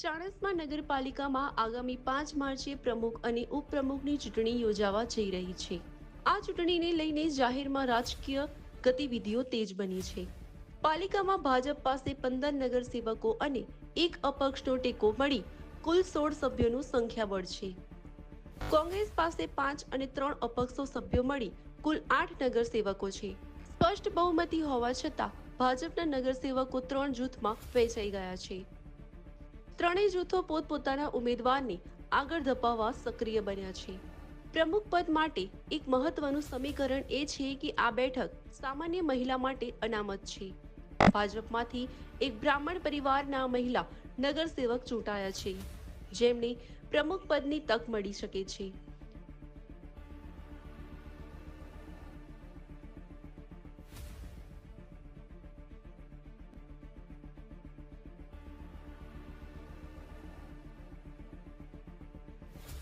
ચાણસ્મા નગરપાલિકામાં આગામી પાંચ માર્ચે પ્રમુખ અને ઉપપ્રમુખની ચૂંટણી યોજાવા જઈ રહી છે. આ ચૂંટણીને લઈને જાહેરમાં રાજકીય ગતિવિધિઓ તેજ બની છે. પાલિકામાં ભાજપ પાસે પંદર નગરસેવકો અને એક અપક્ષનો ટેકો મળી કુલ સોળ સભ્યોનું સંખ્યાબળ છે. કોંગ્રેસ પાસે પાંચ અને ત્રણ અપક્ષો સભ્યો મળી કુલ આઠ નગરસેવકો છે. સ્પષ્ટ બહુમતી હોવા છતાં ભાજપના નગરસેવકો ત્રણ જૂથમાં વહેંચાઈ ગયા છે. ત્રણેય જૂથો પોતપોતાના ઉમેદવારને આગળ ધપાવવા સક્રિય બન્યા છે. પ્રમુખ પદ માટે એક મહત્વનું સમીકરણ એ છે કે આ બેઠક સામાન્ય મહિલા માટે અનામત છે. ભાજપમાંથી એક બ્રાહ્મણ પરિવારના મહિલા નગરસેવક ચૂંટાયા છે. જેમને પ્રમુખ પદની તક મળી શકે છે.